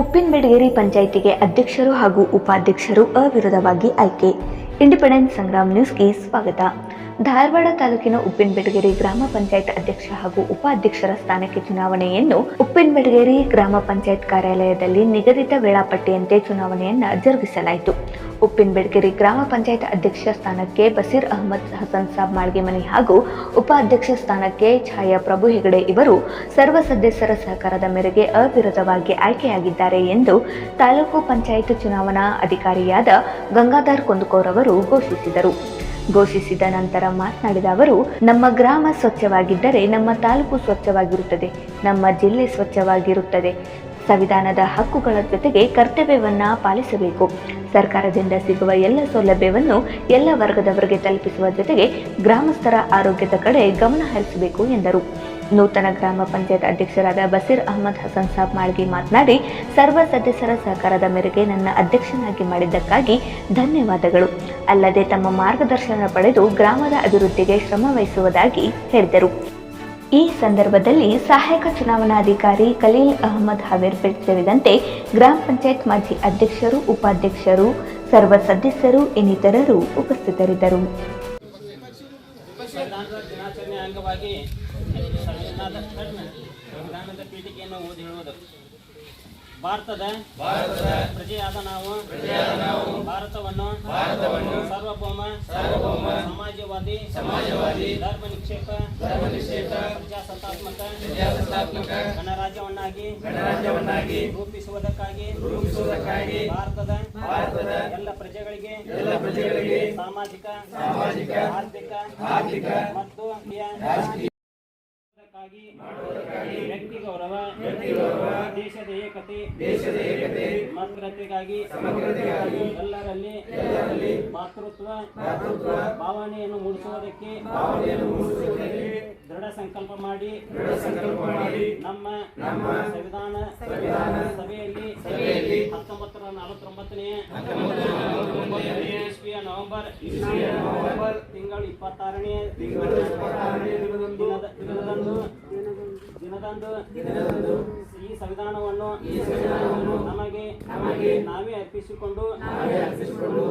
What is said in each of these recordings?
ಉಪ್ಪಿನಬೇಡಗೇರಿ ಪಂಚಾಯಿತಿಗೆ ಅಧ್ಯಕ್ಷರು ಹಾಗೂ ಉಪಾಧ್ಯಕ್ಷರು ಅವಿರೋಧವಾಗಿ ಆಯ್ಕೆ. ಇಂಡಿಪೆಂಡೆಂಟ್ ಸಂಗ್ರಾಮ್ ನ್ಯೂಸ್ಗೆ ಸ್ವಾಗತ. ಧಾರವಾಡ ತಾಲೂಕಿನ ಉಪ್ಪಿನಬೇಡಗೇರಿ ಗ್ರಾಮ ಪಂಚಾಯತ್ ಅಧ್ಯಕ್ಷ ಹಾಗೂ ಉಪಾಧ್ಯಕ್ಷರ ಸ್ಥಾನಕ್ಕೆ ಚುನಾವಣೆಯನ್ನು ಉಪ್ಪಿನಬೇಡಗೇರಿ ಗ್ರಾಮ ಪಂಚಾಯತ್ ಕಾರ್ಯಾಲಯದಲ್ಲಿ ನಿಗದಿತ ವೇಳಾಪಟ್ಟಿಯಂತೆ ಚುನಾವಣೆಯನ್ನು ಜರುಗಿಸಲಾಯಿತು. ಉಪ್ಪಿನಬೇಡಗೇರಿ ಗ್ರಾಮ ಪಂಚಾಯತ್ ಅಧ್ಯಕ್ಷ ಸ್ಥಾನಕ್ಕೆ ಬಸೀರ್ ಅಹಮದ್, ಹಸನ್ ಸಾಬ್ ಮಾಳ್ಗೆಮನಿ ಹಾಗೂ ಉಪಾಧ್ಯಕ್ಷ ಸ್ಥಾನಕ್ಕೆ ಛಾಯಾ ಪ್ರಭು ಹೆಗಡೆ ಇವರು ಸರ್ವ ಸದಸ್ಯರ ಸಹಕಾರದ ಮೇರೆಗೆ ಅವಿರೋಧವಾಗಿ ಆಯ್ಕೆಯಾಗಿದ್ದಾರೆ ಎಂದು ತಾಲೂಕು ಪಂಚಾಯತ್ ಚುನಾವಣಾ ಅಧಿಕಾರಿಯಾದ ಗಂಗಾಧರ್ ಕುಂದುಕೋರ್ ಅವರು ಘೋಷಿಸಿದರು. ಘೋಷಿಸಿದ ನಂತರ ಮಾತನಾಡಿದ ಅವರು, ನಮ್ಮ ಗ್ರಾಮ ಸ್ವಚ್ಛವಾಗಿದ್ದರೆ ನಮ್ಮ ತಾಲೂಕು ಸ್ವಚ್ಛವಾಗಿರುತ್ತದೆ, ನಮ್ಮ ಜಿಲ್ಲೆ ಸ್ವಚ್ಛವಾಗಿರುತ್ತದೆ. ಸಂವಿಧಾನದ ಹಕ್ಕುಗಳ ಜೊತೆಗೆ ಕರ್ತವ್ಯವನ್ನ ಪಾಲಿಸಬೇಕು. ಸರ್ಕಾರದಿಂದ ಸಿಗುವ ಎಲ್ಲ ಸೌಲಭ್ಯವನ್ನು ಎಲ್ಲ ವರ್ಗದವರಿಗೆ ತಲುಪಿಸುವ ಜೊತೆಗೆ ಗ್ರಾಮಸ್ಥರ ಆರೋಗ್ಯದ ಕಡೆ ಗಮನ ಹರಿಸಬೇಕು ಎಂದರು. ನೂತನ ಗ್ರಾಮ ಪಂಚಾಯತ್ ಅಧ್ಯಕ್ಷರಾದ ಬಸೀರ್ ಅಹಮದ್ ಹಸನ್ ಸಾಬ್ ಮಾಳ್ಗಿ ಮಾತನಾಡಿ, ಸರ್ವ ಸದಸ್ಯರ ಸಹಕಾರದ ಮೇರೆಗೆ ನನ್ನ ಅಧ್ಯಕ್ಷನಾಗಿ ಮಾಡಿದ್ದಕ್ಕಾಗಿ ಧನ್ಯವಾದಗಳು. ಅಲ್ಲದೆ ತಮ್ಮ ಮಾರ್ಗದರ್ಶನ ಪಡೆದು ಗ್ರಾಮದ ಅಭಿವೃದ್ಧಿಗೆ ಶ್ರಮ ವಹಿಸುವುದಾಗಿ ಹೇಳಿದರು. ಈ ಸಂದರ್ಭದಲ್ಲಿ ಸಹಾಯಕ ಚುನಾವಣಾಧಿಕಾರಿ ಖಲೀಲ್ ಅಹಮದ್ ಹಾವೇರ್ಪೇಟ್ ಸೇರಿದಂತೆ ಗ್ರಾಮ ಪಂಚಾಯತ್ ಮಾಜಿ ಅಧ್ಯಕ್ಷರು, ಉಪಾಧ್ಯಕ್ಷರು, ಸರ್ವ ಸದಸ್ಯರು, ಇನ್ನಿತರರು ಉಪಸ್ಥಿತರಿದ್ದರು. ಸಂವಿಧಾನದ ದಿನಾಚರಣೆ ಅಂಗವಾಗಿ ಸಂವಿಧಾನದ ಪೀಠಿಕೆಯನ್ನು ಓದಿ ಹೇಳುವುದು ಭಾರತದ ಪ್ರಜೆಯಾದ ನಾವು ಭಾರತವನ್ನು ಸಾರ್ವಭೌಮ ಸಮಾಜವಾದಿ ಸಮಾಜವಾದಿ ಧರ್ಮ ನಿಕ್ಷೇಪ ಧರ್ಮ ನಿಕ್ಷೇಪ ಪ್ರಜಾಸತ್ತಾತ್ಮಕ ಪ್ರಜಾಸತ್ತಾತ್ಮಕ ಗಣರಾಜ್ಯವನ್ನಾಗಿ ಗಣರಾಜ್ಯವನ್ನಾಗಿ ರೂಪಿಸುವುದಕ್ಕಾಗಿ ರೂಪಿಸುವುದಕ್ಕಾಗಿ ಭಾರತದ ಭಾರತದ ಎಲ್ಲ ಪ್ರಜೆಗಳಿಗೆ ಎಲ್ಲ ಪ್ರಜೆಗಳಿಗೆ ಸಾಮಾಜಿಕ ಸಾಮಾಜಿಕ ಆರ್ಥಿಕ ಆರ್ಥಿಕ ಮತ್ತು ರಾಜಕೀಯ ವ್ಯಕ್ತಿ ಗೌರವ ವ್ಯಕ್ತಿ ಗೌರವ ದೇಶದ ಏಕತೆ ದೇಶದ ಏಕತೆ ಸಮಗ್ರತೆಗಾಗಿ ಸಮಗ್ರತೆಗಾಗಿ ಎಲ್ಲರಲ್ಲಿ ಎಲ್ಲರಲ್ಲಿ ಮಾತೃತ್ವ ಮಾತೃತ್ವ ಭಾವನೆಯನ್ನು ಮೂಡಿಸುವುದಕ್ಕೆ ಭಾವನೆಯನ್ನು ಮೂಡಿಸುವುದಕ್ಕೆ ದೃಢ ಸಂಕಲ್ಪ ಮಾಡಿ ದೃಢ ಸಂಕಲ್ಪ ಮಾಡಿ ನಮ್ಮ ನಮ್ಮ ಸಂವಿಧಾನ ಸಂವಿಧಾನ ಸಭೆಯಲ್ಲಿ ಸಭೆಯಲ್ಲಿ ಹತ್ತೊಂಬತ್ತರ ನಲವತ್ತೊಂಬತ್ತನೇ ಇಸ್ವಿಯ ನವೆಂಬರ್ ನವೆಂಬರ್ ತಿಂಗಳು ಇಪ್ಪತ್ತಾರನೇ ದಿನದಂದು ದಿನದಂದು ಈ ಸಂವಿಧಾನವನ್ನು ನಮಗೆ ನಾವೇ ಅರ್ಪಿಸಿಕೊಂಡು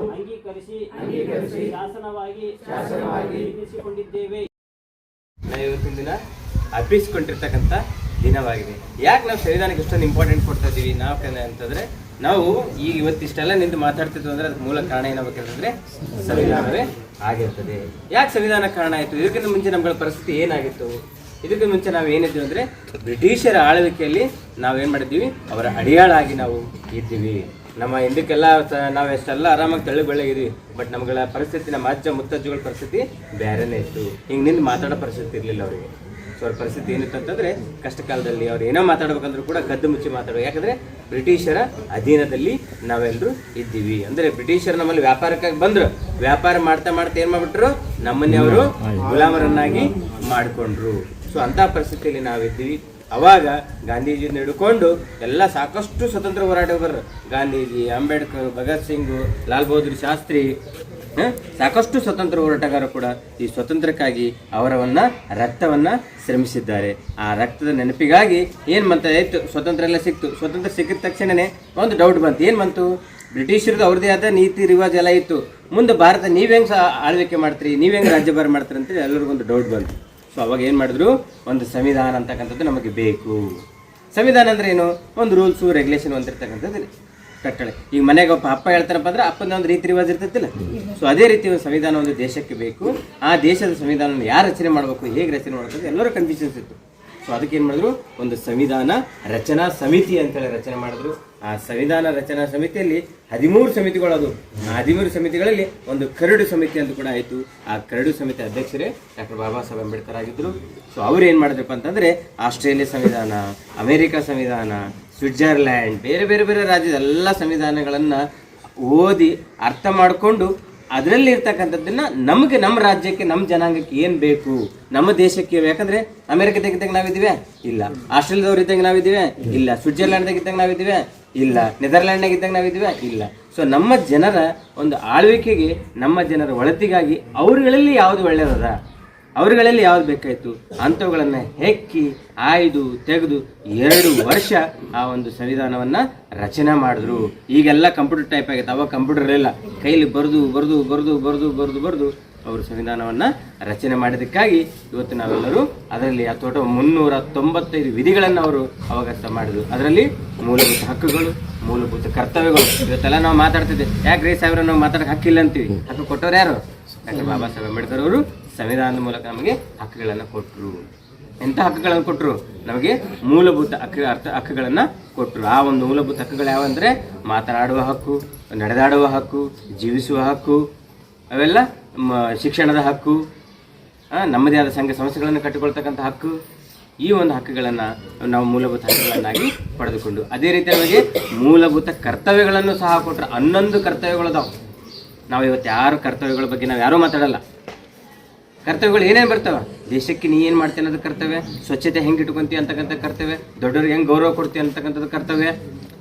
ಅಂಗೀಕರಿಸಿ ಶಾಸನವಾಗಿ ವಿಧಿಸಿಕೊಂಡಿದ್ದೇವೆ ಇವತ್ತಿನ ದಿನ ಅರ್ಪಿಸಿಕೊಂಡಿರ್ತಕ್ಕಂಥ ದಿನವಾಗಿದೆ. ಯಾಕೆ ನಾವು ಸಂವಿಧಾನಕ್ಕೆ ಇಷ್ಟೊಂದು ಇಂಪಾರ್ಟೆಂಟ್ ಕೊಡ್ತಾ ಇದ್ದೀವಿ ನಾವು ಅಂತಂದ್ರೆ ನಾವು ಈಗ ಇವತ್ತಿಷ್ಟೆಲ್ಲ ನಿಂತು ಮಾತಾಡ್ತಿದ್ವಿ ಅಂದ್ರೆ ಅದಕ್ಕೆ ಮೂಲ ಕಾರಣ ಏನಾಗಬೇಕಂತಂದ್ರೆ ಸಂವಿಧಾನವೇ ಆಗಿರ್ತದೆ. ಯಾಕೆ ಸಂವಿಧಾನ ಕಾರಣ ಆಯಿತು? ಇದಕ್ಕಿಂತ ಮುಂಚೆ ನಮ್ಗಳ ಪರಿಸ್ಥಿತಿ ಏನಾಗಿತ್ತು? ಇದಕ್ಕಿಂತ ಮುಂಚೆ ನಾವು ಏನಿದ್ವಿ ಅಂದರೆ ಬ್ರಿಟಿಷರ ಆಳ್ವಿಕೆಯಲ್ಲಿ ನಾವೇನು ಮಾಡಿದ್ದೀವಿ? ಅವರ ಅಡಿಯಾಳಾಗಿ ನಾವು ಇದ್ದೀವಿ. ನಮ್ಮ ಹಿಂದಕ್ಕೆಲ್ಲ ನಾವು ಎಷ್ಟೆಲ್ಲ ಆರಾಮಾಗಿ ತಳ್ಳಿ ಬೆಳಗಿದ್ವಿ ಬಟ್ ನಮ್ಗಳ ಪರಿಸ್ಥಿತಿ, ನಮ್ಮ ಅಜ್ಜ ಮುತ್ತಜ್ಜಗಳ ಪರಿಸ್ಥಿತಿ ಬೇರೆನೇ ಇತ್ತು. ಹಿಂಗೆ ನಿಂತು ಮಾತಾಡೋ ಪರಿಸ್ಥಿತಿ ಇರಲಿಲ್ಲ ಅವರಿಗೆ. ಸೊ ಅವ್ರ ಪರಿಸ್ಥಿತಿ ಏನಿತ್ತು ಅಂತಂದ್ರೆ ಕಷ್ಟ ಕಾಲದಲ್ಲಿ ಅವ್ರು ಏನೋ ಮಾತಾಡ್ಬೇಕಂದ್ರೂ ಕೂಡ ಕದ್ದು ಮುಚ್ಚಿ ಮಾತಾಡೋ ಯಾಕಂದ್ರೆ ಬ್ರಿಟಿಷರ ಅಧೀನದಲ್ಲಿ ನಾವೆಲ್ಲರೂ ಇದ್ದೀವಿ. ಅಂದ್ರೆ ಬ್ರಿಟಿಷರು ನಮ್ಮಲ್ಲಿ ವ್ಯಾಪಾರಕ್ಕಾಗಿ ಬಂದ್ರು. ವ್ಯಾಪಾರ ಮಾಡ್ತಾ ಮಾಡ್ತಾ ಏನ್ ಮಾಡ್ಬಿಟ್ರು? ನಮ್ಮನ್ನೇ ಅವರು ಗುಲಾಮರನ್ನಾಗಿ ಮಾಡಿಕೊಂಡ್ರು. ಸೊ ಅಂತ ಪರಿಸ್ಥಿತಿಯಲ್ಲಿ ನಾವಿದ್ದೀವಿ. ಅವಾಗ ಗಾಂಧೀಜಿನ ಹಿಡ್ಕೊಂಡು ಎಲ್ಲ ಸಾಕಷ್ಟು ಸ್ವತಂತ್ರ ಹೋರಾಟಗಾರರು. ಗಾಂಧೀಜಿ, ಅಂಬೇಡ್ಕರ್, ಭಗತ್ ಸಿಂಗ್, ಲಾಲ್ ಬಹದ್ದೂರ್ ಶಾಸ್ತ್ರಿ? ಸಾಕಷ್ಟು ಸ್ವತಂತ್ರ ಹೋರಾಟಗಾರರು ಕೂಡ ಈ ಸ್ವತಂತ್ರಕ್ಕಾಗಿ ಅವರವನ್ನ, ರಕ್ತವನ್ನ ಶ್ರಮಿಸಿದ್ದಾರೆ. ಆ ರಕ್ತದ ನೆನಪಿಗಾಗಿ ಏನ್ ಬಂತು? ಸ್ವತಂತ್ರ ಎಲ್ಲ ಸಿಕ್ತು. ಸ್ವತಂತ್ರ ಸಿಕ್ಕಿದ ತಕ್ಷಣನೇ ಒಂದು ಡೌಟ್ ಬಂತು. ಏನ್ ಬಂತು? ಬ್ರಿಟಿಷರದ್ದು ಅವ್ರದ್ದೇ ಆದ ನೀತಿ, ರಿವಾಜ್ ಎಲ್ಲ ಇತ್ತು. ಮುಂದೆ ಭಾರತ, ನೀವು ಹೆಂಗ್ ಆಳ್ವಿಕೆ ಮಾಡ್ತೀರಿ? ನೀವು ಹೆಂಗ್ ರಾಜ್ಯಭಾರ ಮಾಡ್ತೀರಿ ಅಂತೇಳಿ ಎಲ್ಲರಿಗೊಂದು ಡೌಟ್ ಬಂತು. ಸೊ ಅವಾಗ ಏನು ಮಾಡಿದ್ರು? ಒಂದು ಸಂವಿಧಾನ ಅಂತಕ್ಕಂಥದ್ದು ನಮಗೆ ಬೇಕು. ಸಂವಿಧಾನ ಅಂದ್ರೆ ಏನು? ಒಂದು ರೂಲ್ಸು ರೆಗ್ಯುಲೇಷನ್ ಹೊಂದಿರ್ತಕ್ಕಂಥದ್ದು ಕಟ್ಟಳೆ. ಈಗ ಮನೆಗೆ ಒಬ್ಬ ಅಪ್ಪ ಹೇಳ್ತಾರಪ್ಪ ಅಂದ್ರೆ ಅಪ್ಪನ ಒಂದು ರೀತಿ ರಿವಾಜ್ ಇರ್ತೈತಿಲ್ಲ. ಸೊ ಅದೇ ರೀತಿ ಒಂದು ಸಂವಿಧಾನ ಒಂದು ದೇಶಕ್ಕೆ ಬೇಕು. ಆ ದೇಶದ ಸಂವಿಧಾನ ಯಾರು ರಚನೆ ಮಾಡಬೇಕು, ಹೇಗೆ ರಚನೆ ಮಾಡಬೇಕು ಎಲ್ಲರೂ ಕನ್ಫ್ಯೂಷನ್ಸ್ ಇತ್ತು. ಸೊ ಅದಕ್ಕೆ ಏನು ಮಾಡಿದ್ರು? ಒಂದು ಸಂವಿಧಾನ ರಚನಾ ಸಮಿತಿ ಅಂತೇಳಿ ರಚನೆ ಮಾಡಿದ್ರು. ಆ ಸಂವಿಧಾನ ರಚನಾ ಸಮಿತಿಯಲ್ಲಿ ಹದಿಮೂರು ಸಮಿತಿಗಳು ಅದು. ಆ ಹದಿಮೂರು ಸಮಿತಿಗಳಲ್ಲಿ ಒಂದು ಕರಡು ಸಮಿತಿ ಅಂತ ಕೂಡ ಆಯಿತು. ಆ ಕರಡು ಸಮಿತಿ ಅಧ್ಯಕ್ಷರೇ ಡಾಕ್ಟರ್ ಬಾಬಾ ಸಾಹೇಬ್ ಅಂಬೇಡ್ಕರ್ ಆಗಿದ್ರು. ಸೊ ಅವ್ರು ಏನು ಮಾಡಿದ್ರಪ್ಪ ಅಂತಂದ್ರೆ ಆಸ್ಟ್ರೇಲಿಯಾ ಸಂವಿಧಾನ, ಅಮೆರಿಕ ಸಂವಿಧಾನ ಸ್ವಿಟ್ಜರ್ಲ್ಯಾಂಡ್ ಬೇರೆ ಬೇರೆ ಬೇರೆ ರಾಜ್ಯದ ಎಲ್ಲ ಸಂವಿಧಾನಗಳನ್ನು ಓದಿ ಅರ್ಥ ಮಾಡಿಕೊಂಡು ಅದರಲ್ಲಿ ಇರ್ತಕ್ಕಂಥದ್ದನ್ನು ನಮಗೆ ನಮ್ಮ ರಾಜ್ಯಕ್ಕೆ ನಮ್ಮ ಜನಾಂಗಕ್ಕೆ ಏನು ಬೇಕು? ನಮ್ಮ ದೇಶಕ್ಕೆ ಯಾಕಂದರೆ ಅಮೆರಿಕದಾಗ ಇದ್ದಾಗ ನಾವಿದ್ದೀವಿ? ಇಲ್ಲ. ಆಸ್ಟ್ರೇಲಿಯಾದವ್ರು ಇದ್ದಾಗ ನಾವಿದ್ದೀವಿ? ಇಲ್ಲ. ಸ್ವಿಟ್ಜರ್ಲ್ಯಾಂಡ್ದಾಗ ಇದ್ದಾಗ ನಾವಿದ್ದೀವಿ? ಇಲ್ಲ. ನೆದರ್ಲ್ಯಾಂಡ್ನಾಗ ಇದ್ದಾಗ ನಾವಿದ್ದೀವಿ? ಇಲ್ಲ. ಸೊ ನಮ್ಮ ಜನರ ಒಂದು ಆಳ್ವಿಕೆಗೆ, ನಮ್ಮ ಜನರ ಒಳತಿಗಾಗಿ ಅವ್ರುಗಳಲ್ಲಿ ಯಾವುದು ಒಳ್ಳೆಯದದ ಅವರುಗಳಲ್ಲಿ ಯಾವ್ದು ಬೇಕಾಯಿತು? ಅಂಥವುಗಳನ್ನು ಹೆಕ್ಕಿ, ಆಯ್ದು, ತೆಗೆದು ಎರಡು ವರ್ಷ ಆ ಒಂದು ಸಂವಿಧಾನವನ್ನು ರಚನೆ ಮಾಡಿದ್ರು. ಈಗೆಲ್ಲ ಕಂಪ್ಯೂಟರ್ ಟೈಪ್ ಆಗೈತೆ ಅವಾಗ ಕಂಪ್ಯೂಟರ್ ಇರಲಿಲ್ಲ. ಕೈಲಿ ಬರೆದು ಬರೆದು ಬರೆದು ಬರೆದು ಬರೆದು ಬರೆದು ಅವರು ಸಂವಿಧಾನವನ್ನು ರಚನೆ ಮಾಡಿದ್ದಕ್ಕಾಗಿ ಇವತ್ತು ನಾವೆಲ್ಲರೂ ಅದರಲ್ಲಿ ಆ ತೋಟ ಮುನ್ನೂರ ತೊಂಬತ್ತೈದು ವಿಧಿಗಳನ್ನು ಅವರು ಅವಗತ ಮಾಡಿದ್ರು. ಅದರಲ್ಲಿ ಮೂಲಭೂತ ಹಕ್ಕುಗಳು, ಮೂಲಭೂತ ಕರ್ತವ್ಯಗಳು. ಇವತ್ತೆಲ್ಲ ನಾವು ಮಾತಾಡ್ತಿದ್ದೆ. ಯಾಕೆ ರೀ ಸಾಹೇಬ್ರ ನಾವು ಮಾತಾಡಕ್ಕೆ ಹಕ್ಕಿಲ್ಲ ಅಂತೀವಿ? ಹಕ್ಕು ಕೊಟ್ಟವ್ರು ಯಾರು? ಡಾಕ್ಟರ್ ಬಾಬಾ ಸಾಹೇಬ್ ಅಂಬೇಡ್ಕರ್ ಅವರು. ಸಂವಿಧಾನದ ಮೂಲಕ ನಮಗೆ ಹಕ್ಕುಗಳನ್ನು ಕೊಟ್ಟರು ಎಂಥ ಹಕ್ಕುಗಳನ್ನು ಕೊಟ್ಟರು ನಮಗೆ ಮೂಲಭೂತ ಹಕ್ಕು, ಅರ್ಥ ಹಕ್ಕುಗಳನ್ನು ಕೊಟ್ಟರು ಆ ಒಂದು ಮೂಲಭೂತ ಹಕ್ಕುಗಳು ಯಾವಂದರೆ ಮಾತನಾಡುವ ಹಕ್ಕು, ನಡೆದಾಡುವ ಹಕ್ಕು, ಜೀವಿಸುವ ಹಕ್ಕು, ಅವೆಲ್ಲ ಶಿಕ್ಷಣದ ಹಕ್ಕು ನಮ್ಮದೇ ಆದ ಸಂಘ ಸಂಸ್ಥೆಗಳನ್ನು ಕಟ್ಟಿಕೊಳ್ತಕ್ಕಂಥ ಹಕ್ಕು. ಈ ಒಂದು ಹಕ್ಕುಗಳನ್ನು ನಾವು ಮೂಲಭೂತ ಹಕ್ಕುಗಳನ್ನಾಗಿ ಪಡೆದುಕೊಂಡು, ಅದೇ ರೀತಿ ನಮಗೆ ಮೂಲಭೂತ ಕರ್ತವ್ಯಗಳನ್ನು ಸಹ ಕೊಟ್ಟರು ಹನ್ನೊಂದು ಕರ್ತವ್ಯಗಳದಾವೆ ನಾವು ಇವತ್ತು ಯಾರು ಕರ್ತವ್ಯಗಳ ಬಗ್ಗೆ ನಾವು ಯಾರೂ ಮಾತಾಡಲ್ಲ. ಕರ್ತವ್ಯಗಳು ಏನೇನು ಬರ್ತಾವ? ದೇಶಕ್ಕೆ ನೀ ಏನು ಮಾಡ್ತೀನಿ ಅನ್ನೋದು ಕರ್ತವ್ಯ, ಸ್ವಚ್ಛತೆ ಹೆಂಗೆ ಇಟ್ಕೊಂತಿ ಅಂತಕ್ಕಂಥ ಕರ್ತವ್ಯ, ದೊಡ್ಡವ್ರಿಗೆ ಹೆಂಗೆ ಗೌರವ ಕೊಡ್ತೀವಿ ಅಂತಕ್ಕಂಥದ್ದು ಕರ್ತವ್ಯ,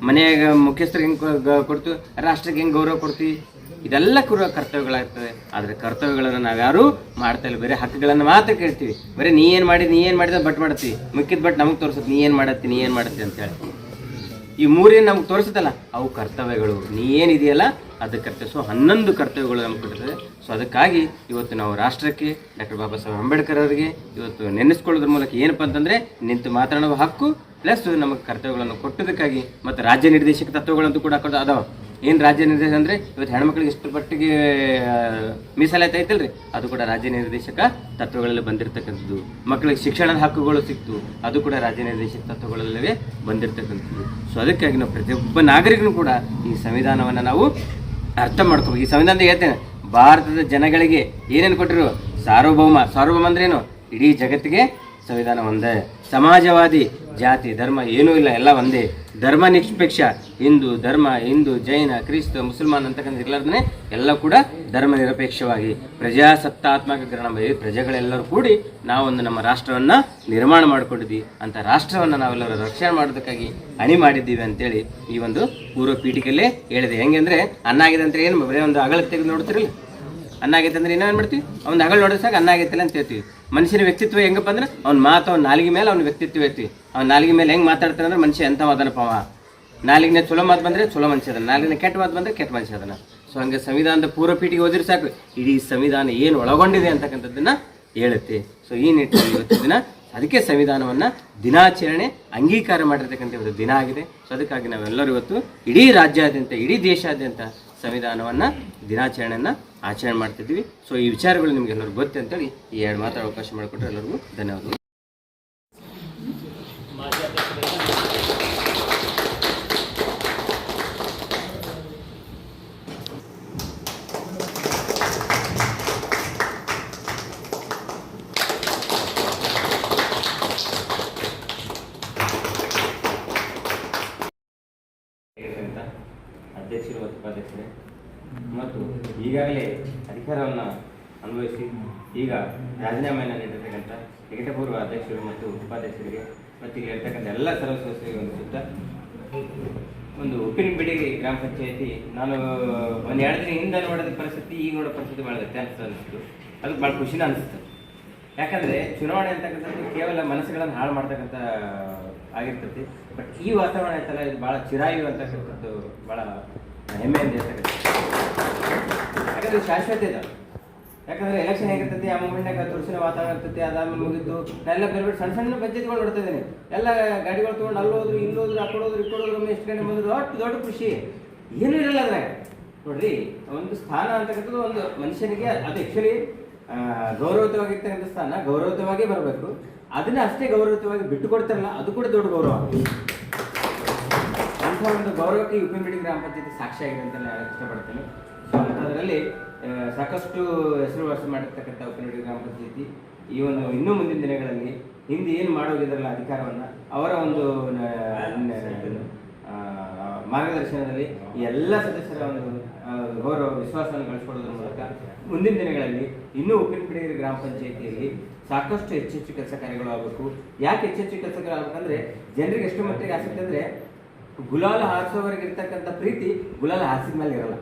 ಮನೆಯಾಗ ಮುಖ್ಯಸ್ಥರಿಗೆ ಹೆಂಗೆ ಕೊಡ್ತು, ರಾಷ್ಟ್ರಕ್ಕೆ ಹೆಂಗೆ ಗೌರವ ಕೊಡ್ತೀವಿ ಇದೆಲ್ಲ ಕೂಡ ಕರ್ತವ್ಯಗಳಾಗ್ತದೆ ಆದರೆ ಕರ್ತವ್ಯಗಳನ್ನು ನಾವ್ಯಾರೂ ಮಾಡ್ತಾ ಇಲ್ಲ. ಬೇರೆ ಹಕ್ಕುಗಳನ್ನು ಮಾತ್ರ ಕೇಳ್ತೀವಿ. ಬರೀ ನೀ ಏನು ಮಾಡಿ, ನೀ ಏನು ಮಾಡಿದ ಬಟ್ ಮಾಡ್ತೀವಿ. ಮಿಕ್ಕಿದ ಬಟ್ ನಮಗೆ ತೋರಿಸುತ್ತೆ ನೀ ಏನು ಮಾಡತ್ತಿ, ನೀ ಏನು ಮಾಡತ್ತಿ ಅಂತ ಹೇಳಿ. ಈ ಮೂರೇನು ನಮ್ಗೆ ತೋರಿಸುತ್ತಲ್ಲ, ಅವು ಕರ್ತವ್ಯಗಳು. ನೀ ಏನಿದೆಯಲ್ಲ ಅದಕ್ಕೆ ಕರ್ತವ್ಯ. ಸೊ ಹನ್ನೊಂದು ಕರ್ತವ್ಯಗಳು ನಮ್ಗೆ ಕೊಟ್ಟಿರ್ತದೆ. ಸೊ ಅದಕ್ಕಾಗಿ ಇವತ್ತು ನಾವು ರಾಷ್ಟ್ರಕ್ಕೆ ಡಾಕ್ಟರ್ ಬಾಬಾ ಸಾಹೇಬ್ ಅಂಬೇಡ್ಕರ್ ಅವರಿಗೆ ಇವತ್ತು ನೆನೆಸ್ಕೊಳ್ಳೋದ್ರ ಮೂಲಕ ಏನಪ್ಪ ಅಂತಂದರೆ, ನಿಂತು ಮಾತನಾಡುವ ಹಕ್ಕು, ಪ್ಲಸ್ ನಮಗೆ ಕರ್ತವ್ಯಗಳನ್ನು ಕೊಟ್ಟದಕ್ಕಾಗಿ ಮತ್ತು ರಾಜ್ಯ ನಿರ್ದೇಶಕ ತತ್ವಗಳಂತೂ ಕೂಡ ಅದಾವ ಏನು ರಾಜ್ಯ ನಿರ್ದೇಶಕ ಅಂದರೆ ಇವತ್ತು ಹೆಣ್ಮಕ್ಳಿಗೆ ಇಷ್ಟು ಪಟ್ಟಿಗೆ ಮೀಸಲಾತಿ ಐತಲ್ರಿ? ಅದು ಕೂಡ ರಾಜ್ಯ ನಿರ್ದೇಶಕ ತತ್ವಗಳಲ್ಲಿ ಬಂದಿರತಕ್ಕಂಥದ್ದು. ಮಕ್ಕಳಿಗೆ ಶಿಕ್ಷಣದ ಹಕ್ಕುಗಳು ಸಿಕ್ತು, ಅದು ಕೂಡ ರಾಜ್ಯ ನಿರ್ದೇಶಕ ತತ್ವಗಳಲ್ಲವೇ ಬಂದಿರತಕ್ಕಂಥದ್ದು. ಸೊ ಅದಕ್ಕಾಗಿ ನಾವು ಪ್ರತಿಯೊಬ್ಬ ನಾಗರಿಕನು ಕೂಡ ಈ ಸಂವಿಧಾನವನ್ನು ನಾವು ಅರ್ಥ ಮಾಡ್ಕೋಬೇಕು. ಈ ಸಂವಿಧಾನದ ಹೇಳ್ತೇನೆ, ಭಾರತದ ಜನಗಳಿಗೆ ಏನೇನು ಕೊಟ್ಟರು ಸಾರ್ವಭೌಮ ಸಾರ್ವಭೌಮ ಅಂದ್ರೇನು ಇಡೀ ಜಗತ್ತಿಗೆ ಸಂವಿಧಾನ ಒಂದೇ. ಸಮಾಜವಾದಿ ಜಾತಿ, ಧರ್ಮ ಏನೂ ಇಲ್ಲ, ಎಲ್ಲ ಒಂದೇ. ಧರ್ಮ ನಿಷ್ಪೇಕ್ಷ ಹಿಂದೂ, ಧರ್ಮ, ಹಿಂದೂ, ಜೈನ, ಕ್ರಿಸ್ತ, ಮುಸಲ್ಮಾನ್ ಅಂತಕ್ಕಂಥ ಇರ್ಲಾರ್ದೇ ಎಲ್ಲ ಕೂಡ ಧರ್ಮ ನಿರಪೇಕ್ಷವಾಗಿ. ಪ್ರಜಾಸತ್ತಾತ್ಮಕ ಗ್ರಹಣ ಪ್ರಜೆಗಳೆಲ್ಲರೂ ಕೂಡಿ ನಾವೊಂದು ನಮ್ಮ ರಾಷ್ಟ್ರವನ್ನು ನಿರ್ಮಾಣ ಮಾಡಿಕೊಂಡಿದ್ವಿ. ಅಂತ ರಾಷ್ಟ್ರವನ್ನು ನಾವೆಲ್ಲರೂ ರಕ್ಷಣೆ ಮಾಡೋದಕ್ಕಾಗಿ ಅಣಿ ಮಾಡಿದ್ದೀವಿ ಅಂತೇಳಿ ಈ ಒಂದು ಪೂರ್ವ ಪೀಠಿಕೆಯಲ್ಲೇ ಹೇಳಿದೆ. ಹೆಂಗೆ ಅಂದರೆ, ಅನ್ನಾಗಿದೆ ಅಂತ ಏನು ಬರೀ ಒಂದು ಅಗಲ ತೆಗೆದು ನೋಡ್ತಿರಲಿಲ್ಲ ಅನ್ನ ಆಗೈತೆ ಅಂದ್ರೆ ಇನ್ನೇನು ಮಾಡ್ತೀವಿ? ಅವ್ನ ಹಗಲು ನೋಡಿದ್ರೆ ಸಾಕು ಅನ್ನ ಆಗೈತಿಲ್ಲ ಅಂತ ಹೇಳ್ತೀವಿ. ಮನುಷ್ಯನ ವ್ಯಕ್ತಿತ್ವ ಹೆಂಗಪ್ಪ ಅಂದ್ರೆ ಅವ್ನ ಮಾತು ಅವ್ನ ನಾಲಿಗೆ ಮೇಲೆ ಅವ್ನ ವ್ಯಕ್ತಿತ್ವ ಹೇಳ್ತೀವಿ. ಅವ್ನ ನಾಲಿಗೆ ಮೇಲೆ ಹೆಂಗೆ ಮಾತಾಡ್ತಾನೆ ಅಂದ್ರೆ ಮನುಷ್ಯ ಎಂಥ ಅದನಪ್ಪ ಅವ ನಾಲಿಗೆ ಚಲೋ ಮಾತು ಬಂದರೆ ಚಲೋ ಮನುಷ್ಯ ಅದನ್ನ ನಾಲಿನ ಕೆಟ್ಟ ಮಾತು ಬಂದರೆ ಕೆಟ್ಟ ಮನುಷ್ಯ ಅದನ್ನ ಸೊ ಹಂಗೆ ಸಂವಿಧಾನದ ಪೂರ್ವ ಪೀಠಿಗೆ ಓದಿದ್ರೆ ಸಾಕು. ಇಡೀ ಸಂವಿಧಾನ ಏನು ಒಳಗೊಂಡಿದೆ ಅಂತಕ್ಕಂಥದ್ದನ್ನ ಹೇಳುತ್ತೆ. ಸೊ ಈ ನಿಟ್ಟಿನಲ್ಲಿ ಇವತ್ತು ದಿನ ಅದಕ್ಕೆ ಸಂವಿಧಾನವನ್ನು ದಿನಾಚರಣೆ ಅಂಗೀಕಾರ ಮಾಡಿರ್ತಕ್ಕಂಥ ಒಂದು ದಿನ ಆಗಿದೆ. ಸೊ ಅದಕ್ಕಾಗಿ ನಾವೆಲ್ಲರೂ ಇವತ್ತು ಇಡೀ ರಾಜ್ಯಾದ್ಯಂತ, ಇಡೀ ದೇಶಾದ್ಯಂತ ಸಂವಿಧಾನವನ್ನು, ದಿನಾಚರಣೆಯನ್ನು ಆಚರಣೆ ಮಾಡ್ತಿದ್ವಿ ಸೊ ಈ ವಿಚಾರಗಳು ನಿಮ್ಗೆ ಎಲ್ಲರಿಗೂ ಗೊತ್ತೆ ಅಂತೇಳಿ ಈ ಎರಡು ಮಾತ್ರ ಅವಕಾಶ ಮಾಡಿಕೊಟ್ರೆ ಎಲ್ಲರಿಗೂ ಧನ್ಯವಾದಗಳು. ಅಧ್ಯಕ್ಷರು ಉಪಾಧ್ಯಕ್ಷರೇ ಮತ್ತು ಈಗಾಗಲೇ ಅಧಿಕಾರವನ್ನು ಅನುಭವಿಸಿ ಈಗ ರಾಜೀನಾಮೆಯನ್ನು ನೀಡಿರ್ತಕ್ಕಂಥ ನಿಕಟಪೂರ್ವ ಅಧ್ಯಕ್ಷರು ಮತ್ತು ಉಪಾಧ್ಯಕ್ಷರಿಗೆ ಮತ್ತು ಇಲ್ಲಿ ಇರ್ತಕ್ಕಂಥ ಎಲ್ಲ ಸರ್ವ ಸದಸ್ಯರಿಗೆ ಒಂದು ಸುತ್ತ ಒಂದು ಉಪ್ಪಿನಬಿಡಿ ಗ್ರಾಮ ಪಂಚಾಯತಿ ನಾನು ಒಂದು ಎರಡು ದಿನ ಹಿಂದೆ ನೋಡಿದ ಪರಿಸ್ಥಿತಿ, ಈಗ ನೋಡೋ ಪರಿಸ್ಥಿತಿ ಭಾಳ ವ್ಯತ್ಯಾಸ ಅನಿಸ್ತು ಅದು ಭಾಳ ಖುಷಿನ ಅನಿಸ್ತು ಯಾಕಂದರೆ ಚುನಾವಣೆ ಅಂತಕ್ಕಂಥದ್ದು ಕೇವಲ ಮನಸ್ಸುಗಳನ್ನು ಹಾಳು ಮಾಡ್ತಕ್ಕಂಥ ಆಗಿರ್ತೈತಿ. ಬಟ್ ಈ ವಾತಾವರಣ ಐತಲ್ಲ, ಇದು ಭಾಳ ಚಿರಾಯು ಅಂತಕ್ಕಂಥದ್ದು ಭಾಳ ಹೆಮ್ಮೆಯಿಂದ ಹೇಳ್ತಕ್ಕಂಥ ಯಾಕಂದ್ರೆ ಶಾಶ್ವತ ಇದೆ. ಯಾಕಂದ್ರೆ ಎಲೆಕ್ಷನ್ ಹೇಗಿರ್ತೈತಿ ಆ ಮೂಮೆಂಟ್ನಾಗ ತುಳಸಿನ ವಾತಾವರಣ ಇರ್ತೈತಿ ಅದಾದ್ಮೇಲೆ ಮುಗಿತು. ಎಲ್ಲ ಬೇರೆ ಸಣ್ಣ ಸಣ್ಣ ಬಜೆಟ್ಗಳು ನೋಡ್ತಾ ಇದ್ದೀನಿ. ಎಲ್ಲ ಗಾಡಿಗಳು ತೊಗೊಂಡು ಅಲ್ಲಿ ಹೋದ್ರು, ಇಲ್ಲಿ ಹೋದ್ರು ಹೋದ್ರು ಒಮ್ಮೆ ಎಷ್ಟು ಗಂಟೆ ಬಂದ್ರು ದೊಡ್ಡ ದೊಡ್ಡ ಖುಷಿ. ಏನೂ ಇರಲ್ಲ ಅದ್ರಾಗ. ನೋಡ್ರಿ, ಒಂದು ಸ್ಥಾನ ಅಂತಕ್ಕಂಥದ್ದು ಒಂದು ಮನುಷ್ಯನಿಗೆ ಅದು ಆ್ಯಕ್ಚುಲಿ ಗೌರವತವಾಗಿರ್ತಕ್ಕಂಥ ಸ್ಥಾನ. ಗೌರವತವಾಗಿ ಬರಬೇಕು. ಅದನ್ನ ಅಷ್ಟೇ ಗೌರವತವಾಗಿ ಬಿಟ್ಟು ಕೊಡ್ತಾರಲ್ಲ ಅದು ಕೂಡ ದೊಡ್ಡ ಗೌರವ. ಅಂಥ ಒಂದು ಗೌರವಕ್ಕೆ ಉಪ್ಪಿನಗಡಿ ಗ್ರಾಮ ಪಂಚಾಯತಿ ಸಾಕ್ಷಿಯಾಗಿದೆ ಅಂತ ನಾನು ಇಷ್ಟಪಡ್ತೇನೆ. ಸೊ ಅಂಥದ್ರಲ್ಲಿ ಸಾಕಷ್ಟು ಹೆಸರುವಾಸಿ ಮಾಡಿರ್ತಕ್ಕಂಥ ಉಪ್ಪಿನಗಡಿ ಗ್ರಾಮ ಪಂಚಾಯತಿ ಈ ಒಂದು ಇನ್ನೂ ಮುಂದಿನ ದಿನಗಳಲ್ಲಿ ಹಿಂದೆ ಏನು ಮಾಡೋಗಿದ್ರಲ್ಲ ಅಧಿಕಾರವನ್ನು ಅವರ ಒಂದು ಮಾರ್ಗದರ್ಶನದಲ್ಲಿ ಎಲ್ಲ ಸದಸ್ಯರ ಒಂದು ಗೌರವ, ವಿಶ್ವಾಸವನ್ನು ಗಳಿಸ್ಕೊಳ್ಳೋದ್ರ ಮೂಲಕ ಮುಂದಿನ ದಿನಗಳಲ್ಲಿ ಇನ್ನೂ ಉಪ್ಪಿನಪಿಡಿಗಿರಿ ಗ್ರಾಮ ಪಂಚಾಯಿತಿಯಲ್ಲಿ ಸಾಕಷ್ಟು ಹೆಚ್ಚೆಚ್ಚು ಕೆಲಸ ಕಾರ್ಯಗಳು ಆಗಬೇಕು. ಯಾಕೆ ಹೆಚ್ಚೆಚ್ಚು ಕೆಲಸ ಕಾರ್ಯ ಆಗಬೇಕಂದ್ರೆ ಜನರಿಗೆ ಎಷ್ಟು ಮಟ್ಟಿಗೆ ಆಸಕ್ತಿ ಅಂದ್ರೆ ಗುಲಾಲ್ ಹಾರಿಸೋವರೆಗೆ ಇರ್ತಕ್ಕಂಥ ಪ್ರೀತಿ ಗುಲಾಲ್ ಹಾಸಿದ ಮೇಲೆ ಇರಲ್ಲ.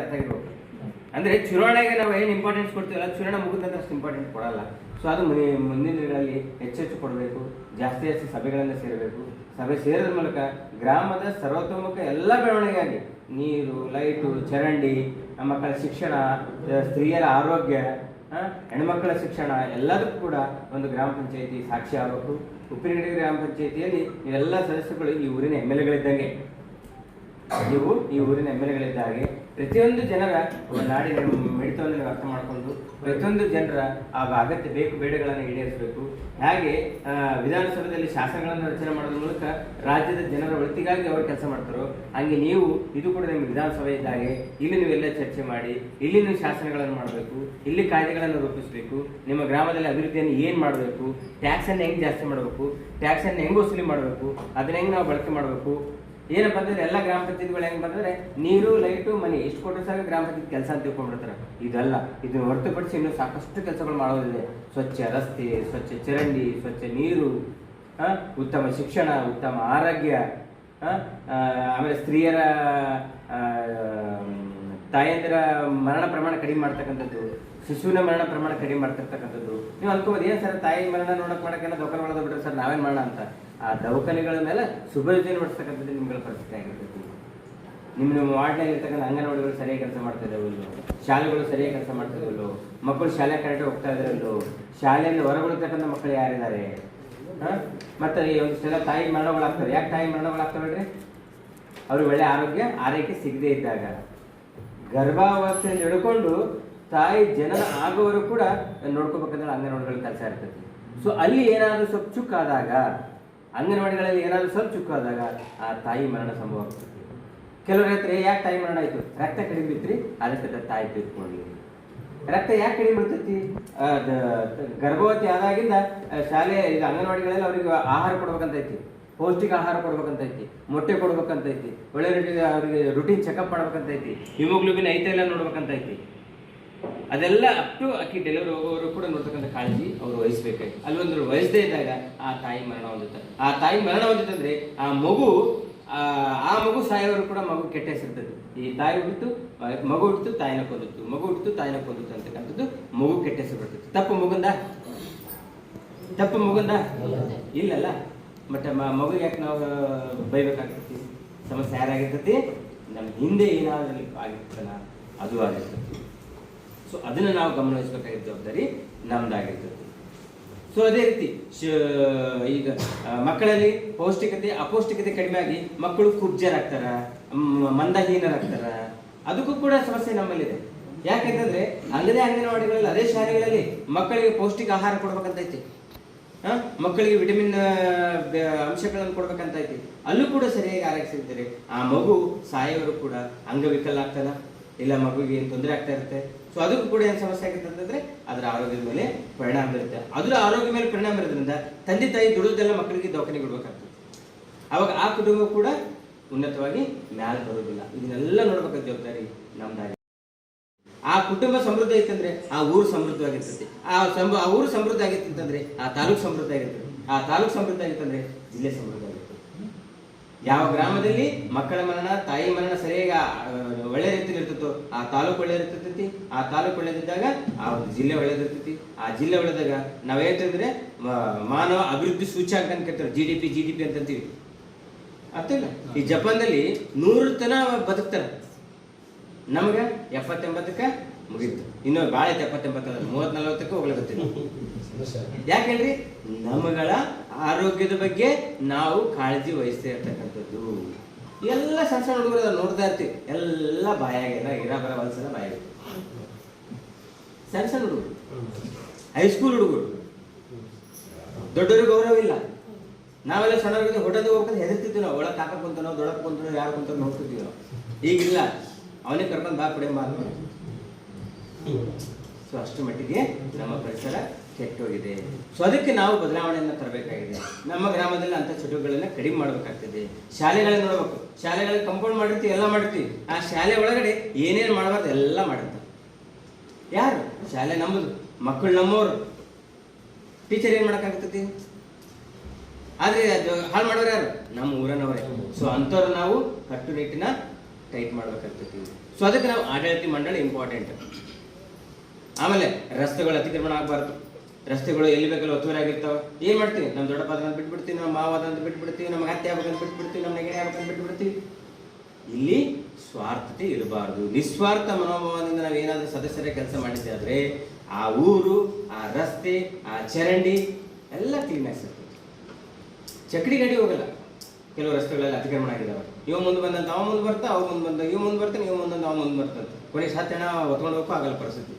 ಅರ್ಥ ಆಗಿರ್ಬೇಕು ಅಂದರೆ ಚುನಾವಣೆಗೆ ನಾವು ಏನು ಇಂಪಾರ್ಟೆನ್ಸ್ ಕೊಡ್ತೀವಲ್ಲ, ಚುನಾವಣೆ ಮುಗಿದ ನಂತರ ಅಷ್ಟು ಇಂಪಾರ್ಟೆಂಟ್ ಕೊಡಲ್ಲ. ಸೊ ಅದು ಮುಂದಿನ ದಿನಗಳಲ್ಲಿ ಹೆಚ್ಚೆಚ್ಚು ಕೊಡಬೇಕು, ಜಾಸ್ತಿ ಜಾಸ್ತಿ ಸಭೆಗಳನ್ನು ಸೇರಬೇಕು. ಸಭೆ ಸೇರೋದ್ರ ಮೂಲಕ ಗ್ರಾಮದ ಸರ್ವತೋಮುಖ ಎಲ್ಲ ಬೆಳವಣಿಗೆಯಾಗಿ, ನೀರು ಲೈಟು ಚರಂಡಿ ಮಕ್ಕಳ ಶಿಕ್ಷಣ, ಸ್ತ್ರೀಯರ ಆರೋಗ್ಯ ಹೆಣ್ಮಕ್ಕಳ ಶಿಕ್ಷಣ ಎಲ್ಲದಕ್ಕೂ ಕೂಡ ಒಂದು ಗ್ರಾಮ ಪಂಚಾಯಿತಿ ಸಾಕ್ಷಿ ಆಗಬೇಕು. ಉಪ್ಪಿನಗಡಿ ಗ್ರಾಮ ಪಂಚಾಯತಿಯಲ್ಲಿ ಎಲ್ಲ ಸದಸ್ಯಗಳು ಈ ಊರಿನ ಎಂ ಎಲ್ ಎಗಳಿದ್ದಂಗೆ. ನೀವು ಈ ಊರಿನ ಎಂ ಎಲ್ ಎಗಳಿದ್ದ ಹಾಗೆ ಪ್ರತಿಯೊಂದು ಜನರ ನಾಡಿನ ಮಿಡಿತವನ್ನು ಅರ್ಥ ಮಾಡಿಕೊಂಡು ಪ್ರತಿಯೊಂದು ಜನರ ಆ ಅಗತ್ಯ ಬೇಕು ಬೇಡಗಳನ್ನು ಈಡೇರಿಸಬೇಕು. ಹಾಗೆ ವಿಧಾನಸಭೆಯಲ್ಲಿ ಶಾಸನಗಳನ್ನು ರಚನೆ ಮಾಡೋದ್ರ ಮೂಲಕ ರಾಜ್ಯದ ಜನರ ಒಳಿತಿಗಾಗಿ ಅವರು ಕೆಲಸ ಮಾಡ್ತಾರೋ, ಹಾಗೆ ನೀವು, ಇದು ಕೂಡ ನಿಮ್ಮ ವಿಧಾನಸಭೆ ಇದ್ದಾಗೆ, ಇಲ್ಲಿ ನೀವೆಲ್ಲ ಚರ್ಚೆ ಮಾಡಿ, ಇಲ್ಲಿ ನೀವು ಶಾಸನಗಳನ್ನು ಮಾಡಬೇಕು, ಇಲ್ಲಿ ಕಾಯ್ದೆಗಳನ್ನು ರೂಪಿಸಬೇಕು, ನಿಮ್ಮ ಗ್ರಾಮದಲ್ಲಿ ಅಭಿವೃದ್ಧಿಯನ್ನು ಏನು ಮಾಡಬೇಕು ಟ್ಯಾಕ್ಸನ್ನು ಹೆಂಗೆ ಜಾಸ್ತಿ ಮಾಡಬೇಕು ಟ್ಯಾಕ್ಸನ್ನು ಹೆಂಗೆ ವಸೂಲಿ ಮಾಡಬೇಕು, ಅದನ್ನ ಹೆಂಗೆ ನಾವು ಬಳಕೆ ಮಾಡಬೇಕು ಏನಪ್ಪ ಅಂದ್ರೆ ಎಲ್ಲ ಗ್ರಾಮ ಪಂಚಾಯತ್ಗಳು ಹೆಂಗ್ ಬಂದ್ರೆ ನೀರು, ಲೈಟು, ಮನೆ, ಎಷ್ಟು ಕೊಟ್ಟರು ಸಾಕು ಗ್ರಾಮ ಪಂಚಾಯತ್ ಕೆಲಸ ಅಂತ ತಿಳ್ಕೊಂಡ್ಬಿಡ್ತಾರೆ. ಇದಲ್ಲ, ಇದನ್ನ ಹೊರತುಪಡಿಸಿ ಇನ್ನೂ ಸಾಕಷ್ಟು ಕೆಲಸಗಳು ಮಾಡೋದಿದೆ. ಸ್ವಚ್ಛ ರಸ್ತೆ, ಸ್ವಚ್ಛ ಚರಂಡಿ, ಸ್ವಚ್ಛ ನೀರು ಉತ್ತಮ ಶಿಕ್ಷಣ, ಉತ್ತಮ ಆರೋಗ್ಯ ಆಮೇಲೆ ಸ್ತ್ರೀಯರ ತಾಯಂದಿರ ಮರಣ ಪ್ರಮಾಣ ಕಡಿಮೆ ಮಾಡ್ತಕ್ಕಂಥದ್ದು, ಶಿಶುವಿನ ಮರಣ ಪ್ರಮಾಣ ಕಡಿಮೆ ಮಾಡ್ತಿರ್ತಕ್ಕಂಥದ್ದು. ನೀವು ಅನ್ಕೋಬೋದು, ಏನು ಸರ್, ತಾಯಿ ಮರಣ ನೋಡಕ್ ಮಾಡಕ್ಕೆಲ್ಲ ದವಾಖಾನೆ ಒಳಗೆ ಬಿಟ್ರೆ ಸರ್, ನಾವೇನ್ ಮರಣ ಅಂತ? ಆ ದವಾಖಾನೆಗಳ ಮೇಲೆ ಸುಭಯೋಜನೆ ಮಾಡಿಸ್ತಕ್ಕಂಥದ್ದು ನಿಮ್ಗಳ ಪರಿಸ್ಥಿತಿ ಆಗಿರ್ತೈತಿ. ನಿಮ್ಮ ನಿಮ್ಮ ವಾರ್ಡ್ನಲ್ಲಿ ಇರ್ತಕ್ಕಂಥ ಅಂಗನವಾಡಿಗಳು ಸರಿಯಾಗಿ ಕೆಲಸ ಮಾಡ್ತಾ ಇದಾವೆ ಇಲ್ಲೋ? ಶಾಲೆಗಳು ಸರಿಯಾಗಿ ಕೆಲಸ ಮಾಡ್ತಾ ಇಲ್ಲೋ? ಮಕ್ಕಳು ಶಾಲೆ ಕರೆಕ್ಟ್ ಹೋಗ್ತಾ ಇದಾರಲ್ಲೋ ಶಾಲೆಯಲ್ಲಿ ಹೊರಗುಳಿತಕ್ಕಂಥ ಮಕ್ಕಳು ಯಾರಿದ್ದಾರೆ ಹಾ? ಮತ್ತೆ ಸಲ ತಾಯಿ ಮರಣಗಳಾಗ್ತವೆ. ಯಾಕೆ ತಾಯಿ ಮರಣಗಳಾಗ್ತವೆ ಹೇಳ್ರಿ? ಅವ್ರಿಗೆ ಒಳ್ಳೆ ಆರೋಗ್ಯ, ಆರೈಕೆ ಸಿಗದೇ ಇದ್ದಾಗ. ಗರ್ಭಾವಸ್ಥೆಯಲ್ಲಿ ನಡ್ಕೊಂಡು ತಾಯಿ ಜನನ ಆಗೋವರು ಕೂಡ ನೋಡ್ಕೋಬೇಕಂದ್ರೆ ಅಂಗನವಾಡಿಗಳ ಕೆಲಸ ಇರ್ತೈತಿ ಸೊ ಅಲ್ಲಿ ಏನಾದರೂ ಸ್ವಲ್ಪ ಚುಕ್ಕಾದಾಗ ಅಂಗನವಾಡಿಗಳಲ್ಲಿ ಏನಾದರೂ ಸ್ವಲ್ಪ ಚುಕ್ಕಾದಾಗ ಆ ತಾಯಿ ಮರಣ ಸಂಭವ ಆಗ್ತದೆ. ಕೆಲವ್ರ ಹತ್ರ ಯಾಕೆ ತಾಯಿ ಮರಣ ಆಯ್ತು? ರಕ್ತ ಕಡಿಮೆ ಬಿತ್ರಿ ಅದಕ್ಕೆ ತಾಯಿ ತೀರ್ಕೊಂಡ್ಲಿ ರಕ್ತ ಯಾಕೆ ಕಡಿಮೆ ಬರ್ತೈತಿ? ಆ, ಗರ್ಭವತಿ ಆದಾಗಿಂದ ಶಾಲೆ ಇದು ಅಂಗನವಾಡಿಗಳಲ್ಲಿ ಅವ್ರಿಗೆ ಆಹಾರ ಕೊಡ್ಬೇಕಂತೈತಿ ಪೌಷ್ಟಿಕ ಆಹಾರ ಕೊಡ್ಬೇಕಂತೈತಿ ಮೊಟ್ಟೆ ಕೊಡ್ಬೇಕಂತೈತಿ ಒಳ್ಳೆ ರೀತಿಯ ಅವರಿಗೆ ರುಟೀನ್ ಚೆಕಪ್ ಮಾಡ್ಬೇಕಂತೈತಿ ಹಿಮೋಗ್ಲೋಬಿನ್ ಐತೆ ಎಲ್ಲ ನೋಡ್ಬೇಕಂತೈತಿ ಅದೆಲ್ಲ ಅಪ್ ಟು ಅಕ್ಕಿ ಡೆಲಿವರಿ ಹೋಗೋರು ಕೂಡ ನೋಡ್ತಕ್ಕಂಥ ಕಾಳಜಿ ಅವರು ವಹಿಸ್ಬೇಕಾಗಿ ಅಲ್ಲಿ ಒಂದು ವಹಿಸದೇ ಇದ್ದಾಗ ಆ ತಾಯಿ ಮರಣ ಹೊಂದುತ್ತೆ. ಆ ತಾಯಿ ಮರಣ ಹೊಂದಿತ್ತಂದ್ರೆ ಆ ಮಗು ಆ ಮಗು ಸಾಯೋರು ಕೂಡ ಮಗು ಕೆಟ್ಟ ಹೆಸರ್ತದೆ ಈ ತಾಯಿ ಹುಟ್ಟಿತು, ಮಗು ಹುಟ್ಟಿತು, ತಾಯಿನ ಕೊಂದಿತ್ತು ಮಗು ಹುಟ್ಟಿತು, ತಾಯಿನ ಕೊಂದಿತ್ತು ಅಂತಕ್ಕಂಥದ್ದು ಮಗು ಕೆಟ್ಟ ಹೆಸರು ಬರ್ತದೆ. ತಪ್ಪು ಮಗುಂದ? ತಪ್ಪು ಮಗುಂದ? ಇಲ್ಲಲ್ಲ. ಮತ್ತೆ ಮ- ಮಗು ಯಾಕೆ ನಾವು ಬೈಬೇಕಾಗ್ತೈತಿ? ಸಮಸ್ಯೆ ಯಾರಾಗಿರ್ತೈತಿ? ನಮ್ಮ ಹಿಂದೆ ಏನಾದ್ರೂ ಆಗಿರ್ತಲ್ಲ ಅದು ಆಗಿರ್ತೈತಿ. ಸೊ ಅದನ್ನ ನಾವು ಗಮನವಹಿಸಬೇಕಾಗಿದ್ದ ಜವಾಬ್ದಾರಿ ನಮ್ದಾಗಿರ್ತೈತಿ. ಸೊ ಅದೇ ರೀತಿ ಈಗ ಮಕ್ಕಳಲ್ಲಿ ಪೌಷ್ಟಿಕತೆ, ಅಪೌಷ್ಟಿಕತೆ ಕಡಿಮೆ ಆಗಿ ಮಕ್ಕಳು ಕುಬ್ಜರಾಗ್ತಾರ ಮಂದಹೀನರಾಗ್ತಾರ, ಅದಕ್ಕೂ ಕೂಡ ಸಮಸ್ಯೆ ನಮ್ಮಲ್ಲಿದೆ. ಯಾಕೆಂತಂದ್ರೆ ಅಂಗದೇ ಅಂಗನವಾಡಿಗಳಲ್ಲಿ, ಅದೇ ಶಾಲೆಗಳಲ್ಲಿ ಮಕ್ಕಳಿಗೆ ಪೌಷ್ಟಿಕ ಆಹಾರ ಕೊಡ್ಬೇಕಂತೈತಿ ಮಕ್ಕಳಿಗೆ ವಿಟಮಿನ್ ಅಂಶಗಳನ್ನು ಕೊಡ್ಬೇಕಂತ ಐತಿ ಅಲ್ಲೂ ಕೂಡ ಸರಿಯಾಗಿ ಆರೈಕೆ ಸಿಗ್ತಾರೆ ಆ ಮಗು ಸಾಯೋರು ಕೂಡ ಅಂಗವಿಕಲ ಆಗ್ತದ. ಇಲ್ಲ ಮಗುವಿಗೆ ಏನು ತೊಂದರೆ ಆಗ್ತಾ ಇರುತ್ತೆ. ಸೊ ಅದಕ್ಕೂ ಕೂಡ ಏನು ಸಮಸ್ಯೆ ಆಗುತ್ತೆ ಅಂತಂದ್ರೆ ಅದರ ಆರೋಗ್ಯದ ಮೇಲೆ ಪರಿಣಾಮ ಬೀರುತ್ತೆ. ಅದರ ಆರೋಗ್ಯ ಮೇಲೆ ಪರಿಣಾಮ ಇರೋದ್ರಿಂದ ತಂದೆ ತಾಯಿ ದುಡಿದೆಲ್ಲ ಮಕ್ಕಳಿಗೆ ದವಾಖಾನೆ ಕೊಡ್ಬೇಕಾಗ್ತದೆ. ಅವಾಗ ಆ ಕುಟುಂಬ ಕೂಡ ಉನ್ನತವಾಗಿ ಮ್ಯಾಲ್ ಬರೋದಿಲ್ಲ ಇದನ್ನೆಲ್ಲ ನೋಡ್ಬೇಕಾದ ಜವಾಬ್ದಾರಿ ಆ ಕುಟುಂಬ ಸಮೃದ್ಧ ಐತಂದ್ರೆ ಆ ಊರು ಸಮೃದ್ಧವಾಗಿರ್ತದೆ ಆ ಸಂಬ, ಆ ಊರು ಸಮೃದ್ಧ ಆಗಿತ್ತಂದ್ರೆ ಆ ತಾಲೂಕು ಸಮೃದ್ಧ ಆಗಿರ್ತದೆ. ಆ ತಾಲೂಕು ಸಮೃದ್ಧ ಆಗಿತ್ತಂದ್ರೆ ಜಿಲ್ಲೆ ಸಮೃದ್ಧ ಆಗಿರ್ತದೆ. ಯಾವ ಗ್ರಾಮದಲ್ಲಿ ಮಕ್ಕಳ ಮರಣ ತಾಯಿ ಮರಣ ಸರಿಯಾಗಿ ಒಳ್ಳೆ ರೀತಿಯಲ್ಲಿ ಇರ್ತೈತೋ ಆ ತಾಲೂಕು ಒಳ್ಳೆದಿರ್ತೈತಿ ಆ ತಾಲೂಕು ಒಳ್ಳೆದಿದ್ದಾಗ ಆ ಜಿಲ್ಲೆ ಒಳ್ಳೆದಿರ್ತೈತಿ. ಆ ಜಿಲ್ಲೆ ಒಳ್ಳೆದಾಗ ನಾವ್ ಹೇಳ್ತಿದ್ರೆ, ಮ- ಮಾನವ ಅಭಿವೃದ್ಧಿ ಸೂಚ್ಯಾಂಕ ಅಂತ ಕರಿತಾರೆ G D P G D P ಅಂತಂತೀವಿ. ಅರ್ಥ ಇಲ್ಲ ಈ ಜಪಾನ್ದಲ್ಲಿ ನೂರು ತನ ಬದುಕ್ತಾರೆ. ನಮ್ಗೆ ಎಪ್ಪತ್ತೆಂಬತ್ತಕ್ಕೆ ಮುಗೀತು. ಇನ್ನು ಭಾಳ ಐತೆ ಎಪ್ಪತ್ತೆಂಬತ್ತಲ್ಲ ಮೂವತ್ ನಲವತ್ತಕ್ಕೆ ಹೋಗ್ಲಿಕತ್ತೀವಿ ಯಾಕೆ ಹೇಳ್ರಿ? ನಮಗಳ ಆರೋಗ್ಯದ ಬಗ್ಗೆ ನಾವು ಕಾಳಜಿ ವಹಿಸ್ತಾ ಇರ್ತಕ್ಕಂಥದ್ದು. ಎಲ್ಲ ಸಣ್ಣ ಸಣ್ಣ ಹುಡುಗರು ನೋಡ್ತಾ ಇರ್ತೀವಿ. ಎಲ್ಲ ಬಾಯಾಗ್ಯದ ಇರ ಬರ ವಲ್ಸಲ ಬಾಯಾಗ. ಸಣ್ಣ ಸಣ್ಣ ಹುಡುಗರು. ಹೈಸ್ಕೂಲ್ ಹುಡುಗರು. ದೊಡ್ಡವ್ರಿಗೆ ಗೌರವ ಇಲ್ಲ. ನಾವೆಲ್ಲ ಸಣ್ಣವ್ರಿಗೆ ಹೋಟೆಲ್ಗೆ ಹೋಗ್ಕೊಂಡು ಹೆದರ್ತಿದ್ವಿ ನಾವು. ಒಳಗೆ ಕಾಕ ಕುಂತ ನಾವು ದೊಡ್ಡಕ್ಕೆ ಕುಂತನೋ, ಯಾರು ಕುಂತ ನೋಡ್ತಿದ್ವಿ ನಾವು. ಈಗಿಲ್ಲ. ಅವನಿಗೆ ಕರ್ಕೊಂಡು ಬಾ ಕುಡಿಯ ಮಾತು ಸೊ ಅಷ್ಟು ಮಟ್ಟಿಗೆ ನಮ್ಮ ಪರಿಸರ ಕೆಟ್ಟೋಗಿದೆ. ಸೊ ಅದಕ್ಕೆ ನಾವು ಬದಲಾವಣೆಯನ್ನು ತರಬೇಕಾಗಿದೆ. ನಮ್ಮ ಗ್ರಾಮದಲ್ಲಿ ಅಂತ ಚಟುವಟಿಕೆಗಳನ್ನ ಕಡಿಮೆ ಮಾಡಬೇಕಾಗ್ತದೆ. ಶಾಲೆಗಳನ್ನ ನೋಡ್ಬೇಕು. ಶಾಲೆಗಳಲ್ಲಿ ಕಂಪೌಂಡ್ ಮಾಡಿರ್ತೀವಿ, ಎಲ್ಲ ಮಾಡ್ತೀವಿ ಆ ಶಾಲೆ ಒಳಗಡೆ ಏನೇನು ಮಾಡಬಾರ್ದು ಎಲ್ಲ ಮಾಡಿರ್ತಾರೆ ಯಾರು? ಶಾಲೆ ನಮ್ಮದು. ಮಕ್ಕಳು ನಮ್ಮವರು. ಟೀಚರ್ ಏನು ಮಾಡಕ್ಕಾಗ್ತೈತಿ ಆದ್ರೆ ಅದು ಹಾಳು ಮಾಡೋರು ಯಾರು? ನಮ್ಮ ಊರನವರೇ. ಸೊ ಅಂಥವ್ರು ನಾವು ಕಟ್ಟುನಿಟ್ಟಿನ ಟೈಟ್ ಮಾಡ್ಬೇಕಾಗ್ತೈತಿ. ಸೊ ಅದಕ್ಕೆ ನಾವು ಆಡಳಿತ ಮಂಡಳಿ ಇಂಪಾರ್ಟೆಂಟ್ ಆಮೇಲೆ ರಸ್ತೆಗಳು ಅತಿಕ್ರಮಣ ಆಗಬಾರ್ದು. ರಸ್ತೆಗಳು ಎಲ್ಲಿ ಬೇಕಲ್ಲ ಒತ್ತುವರಿ ಆಗಿರ್ತಾವೆ. ಏನ್ ಮಾಡ್ತೀವಿ? ನಮ್ಮ ದೊಡ್ಡಪ್ಪ ಅದನ್ನ ಬಿಟ್ಬಿಡ್ತೀವಿ ನಮ್ಮ ಮಾವ ಅದನ್ನ ಬಿಟ್ಬಿಡ್ತೀವಿ ನಮ್ಗೆ ಅತ್ತೆ ಆಗ್ಬೇಕಂತ ಬಿಟ್ಬಿಡ್ತೀವಿ ನಮ್ಮ ನೆಗಡಿ ಆಗ್ಬೇಕಂತ ಬಿಟ್ಬಿಡ್ತೀವಿ. ಇಲ್ಲಿ ಸ್ವಾರ್ಥತೆ ಇರಬಾರ್ದು. ನಿಸ್ವಾರ್ಥ ಮನೋಭಾವದಿಂದ ನಾವು ಏನಾದ್ರೂ ಸದಸ್ಯರೇ ಕೆಲಸ ಮಾಡಿದ್ದೆ ಆ ಊರು, ಆ ರಸ್ತೆ, ಆ ಚರಂಡಿ ಎಲ್ಲ ಕ್ಲೀನ್ ಆಗಿರ್ತೈತಿ ಚಕ್ಡಿ ಗಾಡಿ ಹೋಗಲ್ಲ. ಕೆಲವು ರಸ್ತೆಗಳೆಲ್ಲ ಅತಿಕ್ರಮಣ ಆಗಿದಾವೆ. ಇವ ಮುಂದೆ ಬಂದಂತ ಅವ ಮುಂದೆ ಬರ್ತಾ ಅವ ಮುಂದೆ ಬಂದ, ಇವ ಮುಂದೆ ಬರ್ತಾನೆ, ಇವ ಮುಂದೆ ಅವ ಮುಂದೆ ಬರ್ತಾನೆ ಕೊನೆಗೆ ಸಾತ್ ಜನ ಹೊತ್ಕೊಂಡು ಆಗಲ್ಲ ಪರಿಸ್ಥಿತಿ.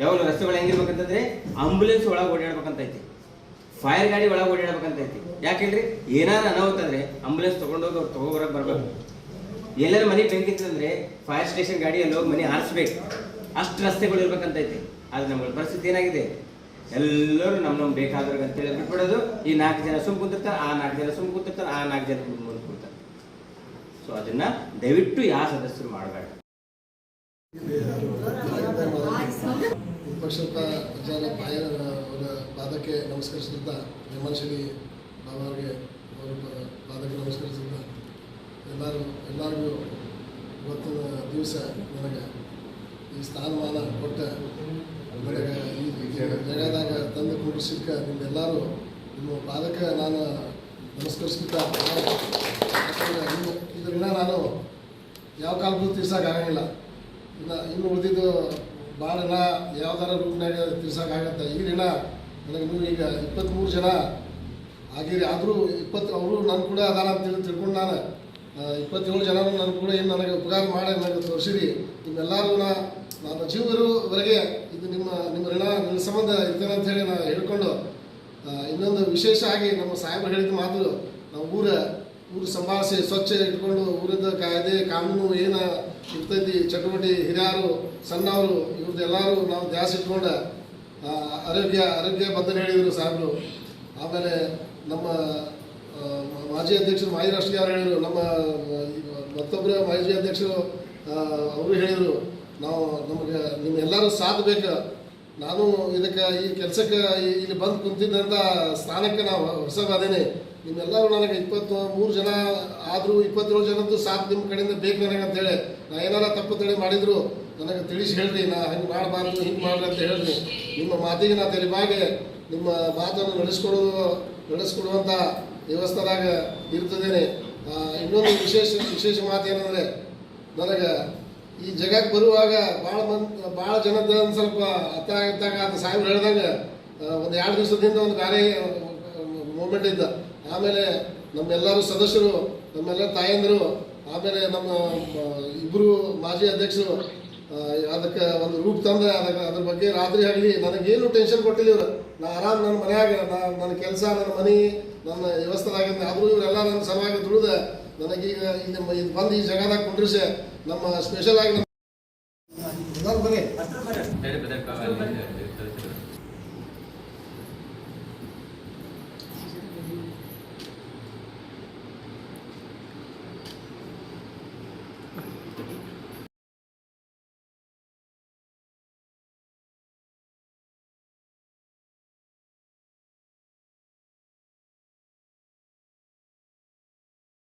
ಯಾವಾಗ ರಸ್ತೆಗಳು ಹೆಂಗಿರ್ಬೇಕಂತಂದ್ರೆ ಆಂಬುಲೆನ್ಸ್ ಒಳಗೆ ಓಡಾಡ್ಬೇಕಂತ ಐತಿ. ಫೈರ್ ಗಾಡಿ ಒಳಗೆ ಓಡಾಡ್ಬೇಕಂತ ಐತಿ. ಯಾಕೆಂದ್ರೆ ಏನಾರ ಅನಾಹುತ ಅಂದ್ರೆ ಆಂಬುಲೆನ್ಸ್ ತಗೊಂಡೋಗಿ ಅವ್ರು ತಗೋಬರಕ್ ಬರ್ಬೇಕು. ಎಲ್ಲರ ಮನೆ ಬೆಂಕಿ ಅಂದ್ರೆ ಫೈರ್ ಸ್ಟೇಷನ್ ಗಾಡಿ ಅಲ್ಲಿ ಹೋಗಿ ಮನೆ ಆರಿಸ್ಬೇಕು. ಅಷ್ಟು ರಸ್ತೆಗಳು ಇರ್ಬೇಕಂತ ಐತಿ. ಆದ್ರೆ ನಮ್ಗಳ ಪರಿಸ್ಥಿತಿ ಏನಾಗಿದೆ? ಎಲ್ಲರೂ ನಮ್ಮ ನಮ್ಗೆ ಬೇಕಾದ್ರಾಗ ಅಂತೇಳಿ ಬಿಟ್ಬಿಡೋದು. ಈ ನಾಲ್ಕು ಜನ ಸುಮ್ ಕುಂತಿರ್ತಾರೆ, ಆ ನಾಲ್ಕು ಜನ ಸುಮ್ ಕುಂತಿರ್ತಾರೆ, ಆ ನಾಲ್ಕು ಜನ ಮುಂದೆ ಕೂತಾರೆ. ಸೊ ಅದನ್ನ ದಯವಿಟ್ಟು ಯಾವ ಸದಸ್ಯರು ಮಾಡಬೇಡ. ಅವರ ಪಾದಕ್ಕೆ ನಮಸ್ಕರಿಸಿದ ವಿಮರ್ಶನಿ ಅವರಿಗೆ ಅವರ ಪಾದಕ್ಕೆ ನಮಸ್ಕರಿಸಿದ ಎಲ್ಲರೂ, ಎಲ್ಲರಿಗೂ ಇವತ್ತಿನ ದಿವಸ ನನಗೆ ಈ ಸ್ಥಾನಮಾನ ಕೊಟ್ಟ ನನಗೆ ಈ ಜಗದಾಗ ತಂದು ಕೂಡಿಸಿದ್ಕ ನಿಮ್ಮೆಲ್ಲರೂ ನಿಮ್ಮ ಪಾದಕ್ಕೆ ನಾನು ಇನ್ನು ಇದರಿಂದ ನಾನು ಯಾವ ಕಾಲಕ್ಕೂ ತೀರ್ಸೋಕ್ಕಾಗಂಗಿಲ್ಲ ಇನ್ನು ಇನ್ನು ಉಳಿದಿದ್ದು ಭಾಳ ದಿನ ಯಾವ್ದಾರ ತೀರ್ಸೋಕ್ಕಾಗತ್ತೆ ಈ ದಿನ ನನಗೆ ನೀವು ಈಗ ಇಪ್ಪತ್ತ್ಮೂರು ಜನ ಆಗಿರಿ. ಆದರೂ ಇಪ್ಪತ್ತು ಅವರು ನನ್ನ ಕೂಡ ಅದಾರ ಅಂತ ತಿಳಿ ತಿಳ್ಕೊಂಡು ನಾನು ಇಪ್ಪತ್ತೇಳು ಜನರು ನನ್ನ ಕೂಡ ಏನು ನನಗೆ ಉಪಕಾರ ಮಾಡಿ ನನಗೆ ತೋರಿಸಿರಿ. ನಿಮ್ಮೆಲ್ಲರೂ ನಾ ನಾನು ಜೀವ ಇರುವವರೆಗೆ ಇದು ನಿಮ್ಮ ನಿಮ್ಮ ಋಣ, ನಿಮ್ಮ ಸಂಬಂಧ ಇರ್ತೇನೆ ಅಂತ ಹೇಳಿ ನಾನು ಹೇಳ್ಕೊಂಡು ಇನ್ನೊಂದು ವಿಶೇಷ ಆಗಿ ನಮ್ಮ ಸಾಹೇಬರು ಹೇಳಿದ ಮಾತು, ನಾವು ಊರ, ಊರು ಸಂಭಾಳಿಸಿ ಸ್ವಚ್ಛ ಇಟ್ಕೊಂಡು ಊರದ ಕಾಯ್ದೆ, ಕಾನೂನು ಏನು ಇರ್ತೈತಿ ಚಟುವಟಿ ಹಿರಿಯರು, ಸಣ್ಣವರು ಇವ್ರದ್ದು ಎಲ್ಲರೂ ನಾವು ಧ್ಯಾಸ ಇಟ್ಕೊಂಡು ಆರೋಗ್ಯ ಆರೋಗ್ಯ ಬದ್ಧನೆ ಹೇಳಿದರು ಸಾಹೇಬರು. ಆಮೇಲೆ ನಮ್ಮ ಮಾಜಿ ಅಧ್ಯಕ್ಷರು ಮಾಜಿ ರಾಷ್ಟ್ರೀಯ ಹೇಳಿದರು, ನಮ್ಮ ಮತ್ತೊಬ್ಬರ ಮಾಜಿ ಅಧ್ಯಕ್ಷರು ಅವರು ಹೇಳಿದರು ನಾವು ನಮಗೆ ನಿಮ್ಮೆಲ್ಲರೂ ಸಾಥ್ ಬೇಕು. ನಾನು ಇದಕ್ಕೆ ಈ ಕೆಲಸಕ್ಕೆ ಇಲ್ಲಿ ಬಂದು ಕುಂತಿದ್ದಂಥ ಸ್ಥಾನಕ್ಕೆ ನಾವು ಹೊಸಬಾದೇನೆ ನಿಮ್ಮೆಲ್ಲರೂ ನನಗೆ ಇಪ್ಪತ್ತು ಮೂರು ಜನ ಆದರೂ ಇಪ್ಪತ್ತೇಳು ಜನದ್ದು ಸಾಥ್ ನಿಮ್ಮ ಕಡೆಯಿಂದ ಬೇಕು ನನಗೆ ಅಂತೇಳಿ ನಾ ಏನಾರ ತಪ್ಪು ತಡೆ ಮಾಡಿದ್ರು ನನಗೆ ತಿಳಿಸಿ ಹೇಳ್ರಿ. ನಾ ಹಂಗೆ ಮಾಡಬಾರ್ದು, ಹಿಂಗೆ ಮಾಡ್ರಿ ಅಂತ ಹೇಳ್ರಿ. ನಿಮ್ಮ ಮಾತಿಗೆ ನಾ ತೆಲಿಬಾಗೆ, ನಿಮ್ಮ ಮಾತನ್ನು ನಡೆಸ್ಕೊಡೋದು ನಡೆಸ್ಕೊಡುವಂಥ ವ್ಯವಸ್ಥೆದಾಗ ಇರ್ತದೇನೆ. ಇನ್ನೊಂದು ವಿಶೇಷ ವಿಶೇಷ ಮಾತು ಏನಂದರೆ ನನಗೆ ಈ ಜಗಕ್ಕೆ ಬರುವಾಗ ಭಾಳ ಮಂದಿ ಭಾಳ ಜನದ ಒಂದು ಸ್ವಲ್ಪ ಅರ್ಥ ಆಗತ್ತಾಗ ಅದು ಸಾಹೇಬ್ರು ಹೇಳಿದಾಗ ಒಂದು ಎರಡು ದಿವಸದಿಂದ ಒಂದು ಬೇರೆ ಮೂಮೆಂಟ್ ಇದ್ದ ಆಮೇಲೆ ನಮ್ಮೆಲ್ಲರೂ ಸದಸ್ಯರು, ನಮ್ಮೆಲ್ಲ ತಾಯಂದರು, ಆಮೇಲೆ ನಮ್ಮ ಇಬ್ಬರು ಮಾಜಿ ಅಧ್ಯಕ್ಷರು ಅದಕ್ಕೆ ಒಂದು ರೂಪ್ ತಂದೆ, ಅದಕ್ಕೆ ಅದ್ರ ಬಗ್ಗೆ ರಾತ್ರಿ ಆಗಲಿ ನನಗೇನು ಟೆನ್ಷನ್ ಕೊಟ್ಟಿಲ್ಲ ಇವರು. ನಾ ಆರಾಮ್ ನನ್ನ ಮನೆಯಾಗ ನನ್ನ ಕೆಲಸ ನನ್ನ ಮನೆ, ನನ್ನ ವ್ಯವಸ್ಥೆದಾಗಿಂದ ಆದರೂ ಇವರೆಲ್ಲ ನನ್ನ ಸಲುವಾಗಿ ದುಡಿದ ನನಗೀಗ ಇಲ್ಲಿ ಇದು ಬಂದು ಈ ಜಾಗದಾಗ ಕುಂಡ್ರಿಸಿ ನಮ್ಮ ಸ್ಪೆಷಲ್ ಆಗಿ